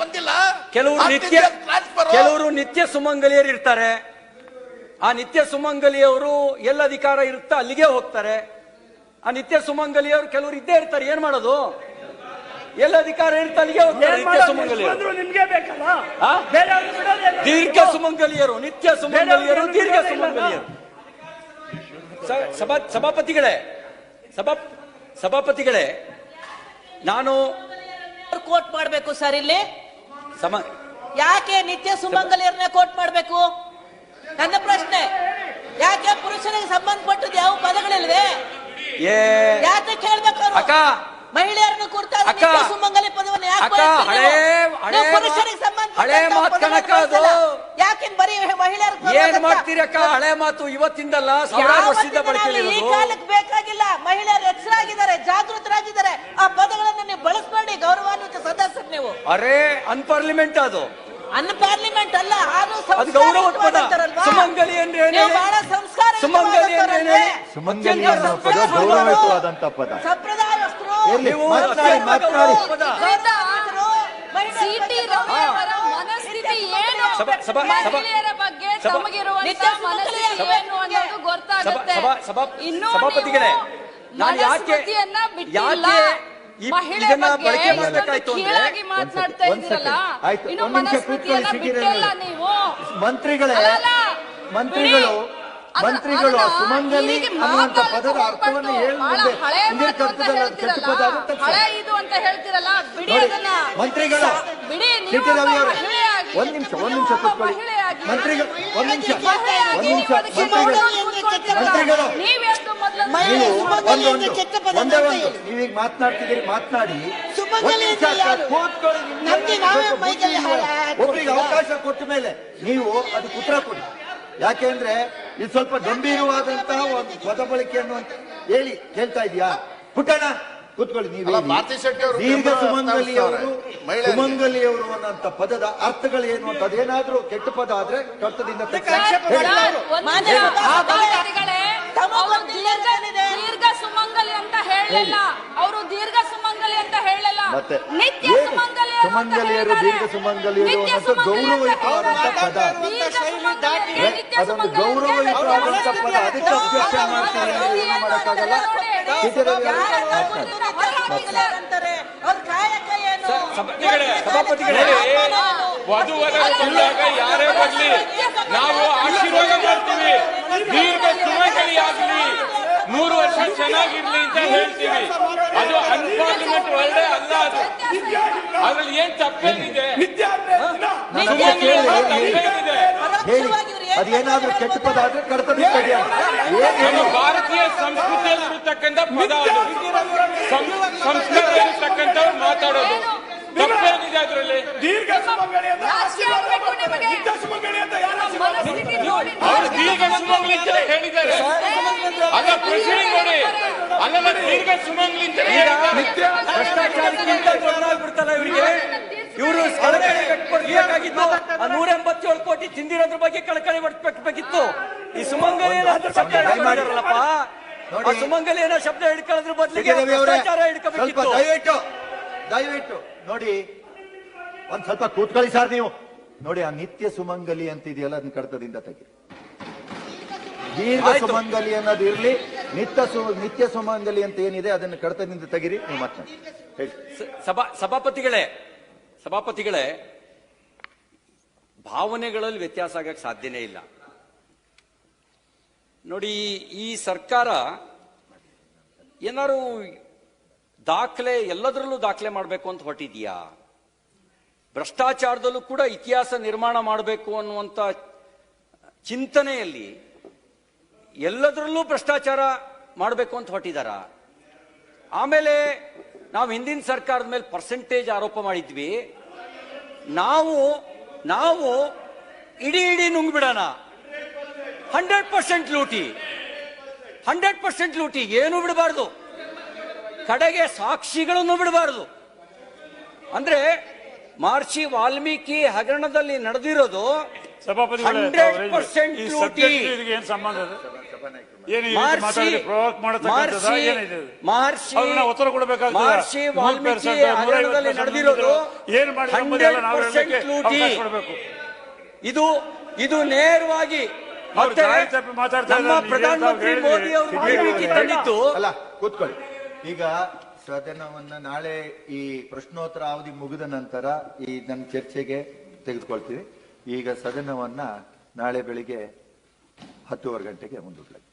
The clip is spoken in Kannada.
ಬಂದಿಲ್ಲ. ಕೆಲವರು ನಿತ್ಯ ಕೆಲವರು ನಿತ್ಯ ಸುಮಂಗಲಿಯರು ಇರ್ತಾರೆ. ಆ ನಿತ್ಯ ಸುಮಂಗಲಿಯವರು ಎಲ್ಲ ಅಧಿಕಾರ ಇರುತ್ತಾ ಅಲ್ಲಿಗೆ ಹೋಗ್ತಾರೆ. ಆ ನಿತ್ಯ ಸುಮಂಗಲಿಯವರು ಕೆಲವರು ಇದ್ದೇ ಇರ್ತಾರೆ. ಏನ್ ಮಾಡೋದು? ಎಲ್ಲ ಅಧಿಕಾರ ಇರುತ್ತೆ ಅಲ್ಲಿಗೆ ಹೋಗ್ತಾರೆ ಏನ್ ನಿತ್ಯ ಮಾಡೋದು? ಸುಮಂಗಲಿಯರು. ನಿಮ್ಗೆ ಬೇಕಲ್ಲ? ಆ? ಬೇರೆಯವ್ರು ಬಿಡೋದಿಲ್ಲ. ದೀರ್ಘ ಸುಮಂಗಲಿಯರು ನಿತ್ಯ ಸುಮಂಗಲಿಯರು ದೀರ್ಘ ಸುಮಂಗಲಿಯರು. ಸ- ಸಭಾ ಸಭಾಪತಿಗಳೇ ಸಭಾ ಸಭಾಪತಿಗಳೇ ನಾನು ಕೋಟ್ ಮಾಡ್ಬೇಕು ಸರ್ ಇಲ್ಲಿ? ಸಮ ಯಾಕೆ ನಿತ್ಯ ಸುಮಂಗಲಿಯರನ್ನ ಕೋಟ್ ಮಾಡ್ಬೇಕು? ನನ್ನ ಪ್ರಶ್ನೆ ಯಾಕೆ ಪುರುಷನಿಗೆ ಸಂಬಂಧಪಟ್ಟದ್ದು ಯಾವ ಪದಗಳಿಲ್ವೆ? ಏ ಯಾಕೆ ಕೇಳ್ಬೇಕು ಅವ್ರು? ಅಕ್ಕ! ಮಹಿಳೆಯರನ್ನು ಕುರಿತಾದ ನಿತ್ಯ ಸುಮಂಗಲಿ ಪದವನ್ನು ಯಾಕೆ ಅಕ್ಕ, ಬಳಸ್ತೀರಿ ಹಳೇ- ನೀವು? ಹಳೇ ನೀವು ಪುರುಷರಿಗೆ ಸಂಬಂಧಪಟ್ಟಂತ ಹಳೇ ಮಾತು ಕಣಕ್ಕ ಅದು. ಯಾಕೆ ಬರೀ ಮಹಿಳೆಯರು ಏನ್ ಮಾಡ್ತೀರಕ್ಕ ಹಳೆ ಮಾತು ಇವತ್ತಿಂದಲ್ಲ ಸಾವಿರಾರು ವರ್ಷದಿಂದ ಬಳಕೆಯಲ್ಲಿ ಈ ಕಾಲಕ್ಕೆ ಬೇಕಾಗಿಲ್ಲ ಮಹಿಳೆಯರು ಎಚ್ಚರಾಗಿದ್ದಾರೆ ಜಾಗೃತರಾಗಿದ್ದಾರೆ ಆ ಪದಗಳನ್ನು ನೀವು ಬಳಸಬೇಡಿ ಗೌರವಾನ್ವಿತ ಸದಸ್ಯರು ನೀವು ಅರೆ ಅನ್ಪಾರ್ಲಿಮೆಂಟ್ ಅದು ಅನ್ಪಾರ್ಲಿಮೆಂಟ್ ಅಲ್ಲ ಅದು? ಸುಮಂಗಲಿ ಅಂದ್ರೆ ಹೇಳಿ? ಬಹಳ ಸಂಸ್ಕಾರ ಸುಮಂಗಲಿ ಅಂದ್ರೆ? ಸುಮಂಗಲಿ ಅನ್ನೋ ಪದ ಗೌರವಯುತವಾದಂತ ಪದ ಸಂಪ್ರದಾಯಸ್ಥರು? ನೀವು ಮಾತನಾಡಿ, ಮಾತನಾಡಿ. ಸಿಟಿ ಬಗ್ಗೆ ರವಿಯವರ ಗೌರವ. ಮನಸ್ಥಿತಿ ಏನು ಸಭಾ- ಸಭಾ- ಸಭಾ- ಮಹಿಳೆಯರ ಬಗ್ಗೆ ಏನು ಅನ್ನೋದು ಗೊತ್ತಾಗುತ್ತೆ. ಇನ್ನು ಸಭಾಪತಿಗಳೇ, ನಾನು ಯಾಕೆ- ಮನಸ್ಮೃತಿಯನ್ನ ಬಿಟ್ಟಿಲ್ಲ. ಯಾಕೆ ಇದನ್ನ ಬಗ್ಗೆ ಬಳಕೆ ಇಷ್ಟೊಂದು ಅಂದ್ರೆ- ಮಾತನಾಡ್ತಾ ಇದ್ದೀರಲ್ಲ ಇನ್ನು ಒಂದ್ ಮನಸ್ಮೃತಿಯನ್ನ ಬಿಟ್ಟಿಲ್ಲ ನೀವು. ಮಂತ್ರಿಗಳೇ ಮಂತ್ರಿಗಳು ಮಂತ್ರಿಗಳು ಸುಮಂಗಲಿ ಅನ್ನುವಂತ ಪದದ ಅರ್ಥವನ್ನು ಹೋಗ್ಬಾರ್ದು. ಬಹಳ ಹೇಳ್ಬಿಟ್ಟೆ ಹಳೆ ಹಿಂದಿನ ಅಂತ ಕರ್ತದಲ್ಲಿ ಅದು ಕೆಟ್ಟ ಪದ ಹೇಳ್ತೀರಲ್ಲ, ಆಗುತ್ತೆ ಹಳೆ ಇದು ಅಂತ ಹೇಳ್ತಿರಲ್ಲ. ಬಿಡಿ ಅದನ್ನ. ಮಂತ್ರಿಗಳು ಬಿಡಿ ನೀವು ಒಂದ್ ನಿಮಿಷ ಒಂದ್ ನಿಮಿಷ ಕೂತ್ಕೊಳ್ಳಿ. ಮಂತ್ರಿಗಳು ಒಂದ್ ನಿಮಿಷ ಒಂದ್ ನಿಮಿಷ ಮಂತ್ರಿಗಳು ಒಂದೇ ಒಂದು ಹೇಳಿ. ನೀವೀಗ ಮಾತನಾಡ್ತಿದ್ದೀರಿ ಮಾತನಾಡಿ. ಒಬ್ಬರಿಗೆ ಒಂದ್ ಅವಕಾಶ ಕೊಟ್ಟ ಮೇಲೆ ನೀವು ಅದಕ್ಕೆ ಉತ್ತರ ಕೊಡಿ. ಯಾಕೆಂದ್ರೆ ಇದು ಸ್ವಲ್ಪ ಗಂಭೀರವಾದಂತಹ ಒಂದು ಪದ ಬಳಕೆಯನ್ನು ಹೇಳಿ ಕೇಳ್ತಾ ಇದೀಯಾ? ಪುಟ್ಟಣ ಕೂತ್ಕೊಳ್ಳಿ ನೀವು ಭಾರತಿ ಶೆಟ್ಟಿ ಅವರು ದೀರ್ಘ ಸುಮಂಗಲಿ ಅವರು. ಸುಮಂಗಲಿ ಅವರು ಅನ್ನೋಂತ ಪದದ ಏನು ಅಂತ ಅದೇನಾದ್ರೂ ಕೆಟ್ಟ ಪದ ಆದ್ರೆ ಕರ್ತದಿಂದ ದೀರ್ಘ ಸುಮಂಗಲಿ ಅಂತ ಹೇಳಲಿಲ್ಲ. ಅವರು ದೀರ್ಘ ಸುಮಂಗಲಿ ಅಂತ ಹೇಳಲ್ಲ ಮತ್ತೆ ನಿತ್ಯ? ಸುಮಂಗಲಿಯರು. ದೀರ್ಘ ಸುಮಂಗಲಿಯರು ಅನ್ನೋದು ಗೌರವಯುತವಾದಂತ ಪದ. ಅದೊಂದು ಅಂತ ಗೌರವಯುತವಾದಂತ ಪದ ಅದಕ್ಕೆ ಅಭ್ಯರ್ಥ ಮಾಡ್ತಾರೆ ಏನು? ಮಾಡೋಕ್ಕಾಗಲ್ಲ ಸಭಾಪತಿಗಳೇ, ಯಾರೇ ಬರ್ಲಿ ನಾವು ಆಶೀರ್ವಾದ ಮಾಡ್ತೀವಿ. ವರ್ಷ ಚೆನ್ನಾಗಿರ್ಲಿ ಅಂತ ಹೇಳ್ತೀವಿ. ಅದು ಅನ್ಪಾರ್ಲಿಮೆಂಟ್ ಒಳ್ಳೆ ಅಲ್ಲ ಅದು. ಅದ್ರಲ್ಲಿ ಏನ್ ತಪ್ಪೇನಿದೆ? ಅದೇನಾದ್ರೂ ಕೆಟ್ಟ ಪದ ಆದ್ರೆ ಅಂತ. ನಮ್ಮ ಭಾರತೀಯ ಸಂಸ್ಕೃತಿಯಲ್ಲಿ ಇರತಕ್ಕಂಥ ಪದ ಅದು. ಮಾತಾಡೋದು. ತಪ್ಪೇನಿದೆ ಅದರಲ್ಲಿ? ದೀರ್ಘ ಸುಮಂಗಲಿ ಅಂತ ಅವರು ದೀರ್ಘ ಸುಮಂಗಲಿ ಅಂತ ಹೇಳಿದ್ದಾರೆ. ಅಲ್ಲ ಪ್ರೊಸೀಡಿಂಗ್ ನೋಡಿ. ಅಲ್ಲಲ್ಲ ದೀರ್ಘ ಸುಮಂಗಲಿ ಅಂತ ಹೇಳಿದ್ದಾರೆ. ಭ್ರಷ್ಟಾಚಾರಕ್ಕಿಂತ ಇವರಿಗೆ? ಇವರು ಕಟ್ಕೊಡ್ಬೇಕಾಗಿತ್ತು ನೂರ ಎಂಬತ್ತೇಳು ಕೋಟಿ ತಿಂದಿರೋದ್ರ ಬಗ್ಗೆ ಕಳಕಳಿ ಪಡ್ಬೇಕಿತ್ತು ಈ ಸುಮಂಗಲಿ ಏನೋ ಶಬ್ದ ಆ ಸುಮಂಗಲಿ ಏನೋ ಶಬ್ದ ಹಿಡ್ಕೊಳ್ಳೋದ್ರ ಬದಲಿಗೆ ಭ್ರಷ್ಟಾಚಾರ ಹಿಡ್ಕೋಬೇಕಿತ್ತು. ದಯವಿಟ್ಟು ದಯವಿಟ್ಟು ನೋಡಿ ಒಂದ್ ಸ್ವಲ್ಪ ಕೂತ್ಕೊಳ್ಳಿ ಸರ್ ನೀವು. ನೋಡಿ ಆ ನಿತ್ಯ ಸುಮಂಗಲಿ ಅಂತ ಇದೆಯಲ್ಲ ಅದನ್ನ ಕಡತದಿಂದ ತೆಗಿ. ದೀರ್ಘ. ಸುಮಂಗಲಿ. ಅನ್ನೋದು ಇರ್ಲಿ. ನಿತ್ಯ ಸು ನಿತ್ಯ ಸುಮಂಗಲಿ ಅಂತ ಏನಿದೆ ಅದನ್ನ ಕಡತದಿಂದ ತೆಗಿರಿ ನೀವು ಮಾತನಾಡಿ ಹೇಳಿ. ಸಭಾ ಸಭಾಪತಿಗಳೇ ಸಭಾಪತಿಗಳೇ ಭಾವನೆಗಳಲ್ಲಿ ವ್ಯತ್ಯಾಸ ಆಗಕ್ಕೆ ಸಾಧ್ಯನೇ ಇಲ್ಲ. ನೋಡಿ ಈ ಸರ್ಕಾರ ಏನಾರು ದಾಖಲೆ ಎಲ್ಲದರಲ್ಲೂ ದಾಖಲೆ ಮಾಡಬೇಕು ಅಂತ ಹೊರಟಿದ್ಯಾ ಭ್ರಷ್ಟಾಚಾರದಲ್ಲೂ ಕೂಡ ಇತಿಹಾಸ ನಿರ್ಮಾಣ ಮಾಡಬೇಕು ಅನ್ನುವಂಥ ಚಿಂತನೆಯಲ್ಲಿ ಎಲ್ಲದರಲ್ಲೂ ಭ್ರಷ್ಟಾಚಾರ ಮಾಡಬೇಕು ಅಂತ ಹೊರಟಿದಾರ? ಆಮೇಲೆ ನಾವು ಹಿಂದಿನ ಸರ್ಕಾರದ ಮೇಲೆ ಪರ್ಸೆಂಟೇಜ್ ಆರೋಪ ಮಾಡಿದ್ವಿ. ನಾವು ನಾವು ಇಡೀ ಇಡೀ ನುಂಗ್ಬಿಡೋಣ. ಹಂಡ್ರೆಡ್ ಪರ್ಸೆಂಟ್ ಲೂಟಿ. ಹಂಡ್ರೆಡ್ ಪರ್ಸೆಂಟ್ ಲೂಟಿ. ಏನು ಬಿಡಬಾರ್ದು. ಕಡೆಗೆ ಸಾಕ್ಷಿಗಳನ್ನು ಬಿಡಬಾರ್ದು. ಅಂದ್ರೆ ಮಹರ್ಷಿ ವಾಲ್ಮೀಕಿ ಹಗರಣದಲ್ಲಿ ನಡೆದಿರೋದು ಸಭಾಪತಿ ಏನ್ ಸಂಬಂಧ ಇದೆ ಏನು ಮಹರ್ಷಿ ಪ್ರೊವೋಕ್ ಮಾಡತಕ್ಕಂಥದ್ದು? ಮಹರ್ಷಿ ಏನಿದೆ ಇದು? ಅವ್ರನ್ನ ಉತ್ತರ ಕೊಡಬೇಕಾಗ್ತದೆ. ಮಹರ್ಷಿ ವಾಲ್ಮೀಕಿ percent, ಹಗರಣದಲ್ಲಿ ನಡೆದಿರೋದು ಏನು ಮಾಡಿದ್ರು ಎಂಬುದೆಲ್ಲ ನಾವು 100% ಲೂಟಿ ಅವಕಾಶ ಕೊಡಬೇಕು. ಇದು ಇದು ನೇರವಾಗಿ ಮಾತಾಡ್ತಾ. ಪ್ರಧಾನಮಂತ್ರಿ ಮೋದಿ ಅವರು ತಂದಿತ್ತು ಅಲ್ಲ ಕೂತ್ಕೊಳ್ಳಿ. ಈಗ ಸದನವನ್ನ ನಾಳೆ ಈ ಪ್ರಶ್ನೋತ್ತರ ಅವಧಿ ಮುಗಿದ ನಂತರ ಈ ನನ್ನ ಚರ್ಚೆಗೆ ತೆಗೆದುಕೊಳ್ತೀವಿ. ಈಗ ಸದನವನ್ನ ನಾಳೆ ಬೆಳಿಗ್ಗೆ ಹತ್ತುವರೆ ಗಂಟೆಗೆ ಮುಂದೂಡಲಾಗಿದೆ.